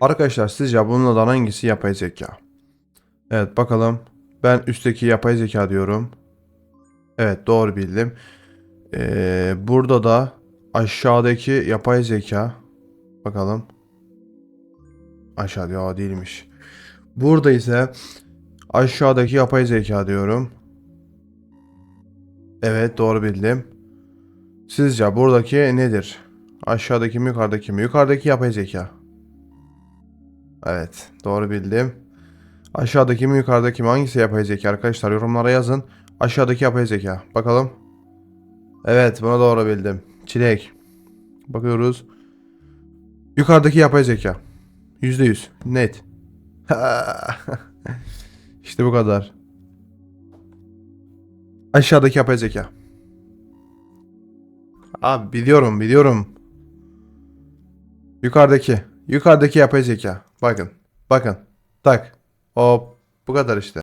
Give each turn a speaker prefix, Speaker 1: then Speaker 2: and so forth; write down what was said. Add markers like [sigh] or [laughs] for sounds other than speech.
Speaker 1: Arkadaşlar sizce bunlardan hangisi yapay zeka? Evet bakalım. Ben üstteki yapay zeka diyorum. Evet doğru bildim. Ee, burada da aşağıdaki yapay zeka. Bakalım. Aşağıda ya değilmiş. Burada ise aşağıdaki yapay zeka diyorum. Evet doğru bildim. Sizce buradaki nedir? Aşağıdaki mi yukarıdaki mi? Yukarıdaki yapay zeka. Evet doğru bildim. Aşağıdaki mi yukarıdaki mi? Hangisi yapay zeka arkadaşlar? Yorumlara yazın. Aşağıdaki yapay zeka. Bakalım. Evet buna doğru bildim. Çilek. Bakıyoruz. Yukarıdaki yapay zeka. %100. Net. [laughs] işte bu kadar. Aşağıdaki yapay zeka. Abi biliyorum biliyorum. Yukarıdaki. Yukarıdaki yapay zeka. Bakın. Bakın. Tak. Hop. Bu kadar işte.